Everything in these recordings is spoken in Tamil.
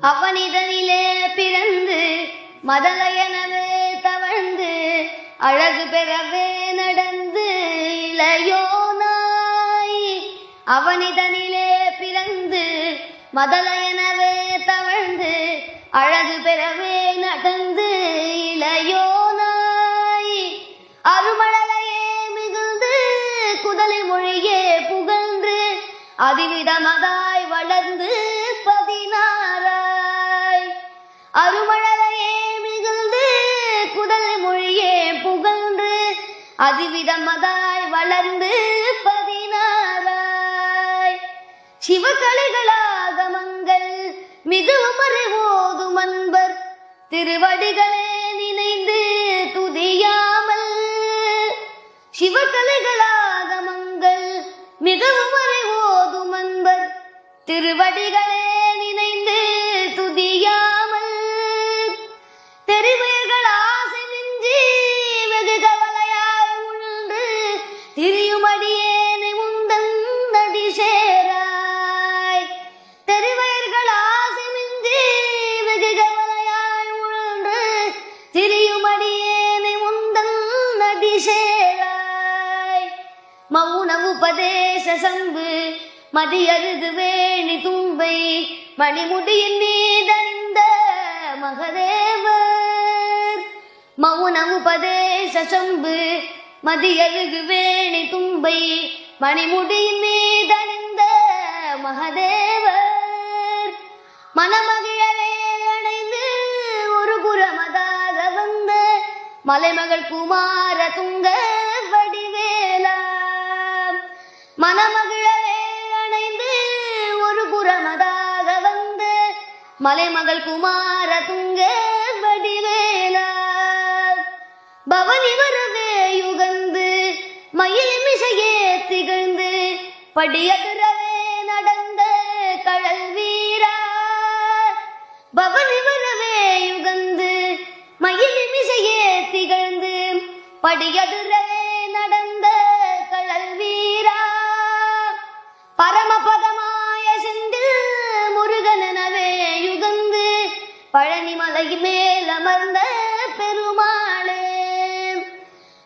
அவனிதனிலே பிறந்து மதலையனவே தவழ்ந்து அழகு பெறவே நடந்து இளையோனாய். அவனிதனிலே பிறந்து மதலையனவே தவழ்ந்து அழகு பெறவே நடந்து இளையோனாய். அருமழலையே மிகுந்து குதலை மொழியே புகழ்ந்து அதிவிதமதாய் வளர்ந்து அதிவிதமதாய் வளர்ந்து பதினாராய் சிவகலைகளாகமங்கள் மிகவும் அறிவோதும் அன்பர். திருவடிகளே நினைந்து துதியாமல். சிவகலைகளாகமங்கள் மிகவும் அறிவோதும் அன்பர். திருவடிகளே மௌன உபதேச சம்பு மதியருது வேணி தும்பை மணிமுடியின் மீதறிந்த மகதேவர். மௌன உபதேச சம்பு மதியருகு வேணி தும்பை மணிமுடியின் மீதறிந்த மகதேவர். மனமகிழவே அடைந்து ஒரு புறமதாக வந்த மலைமகள் குமார துங்க வடிவ மனமகிழவே அணைந்து ஒரு புறமதாக வந்து மலைமகள் குமார துங்க வடிவேலா. பவனி வரவே யுகந்து மயில் மிசையே திகழ்ந்து படியதுரவே நடந்த கழல் வீரா. பவனி வரவே யுகந்து மயில் மிசையே திகழ்ந்து படியதுரவே பழனி மலை மேல் அமர்ந்த பெருமாளே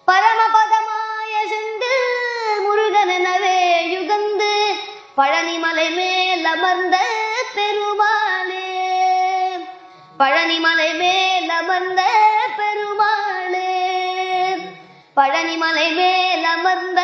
பரமபதமாய சென்று முருகனவே யுகந்து பழனி மலை மேல் அமர்ந்த பெருமாளே. பழனி மலை மேல் அமர்ந்த பெருமாளே பழனி மலை மேல் அமர்ந்த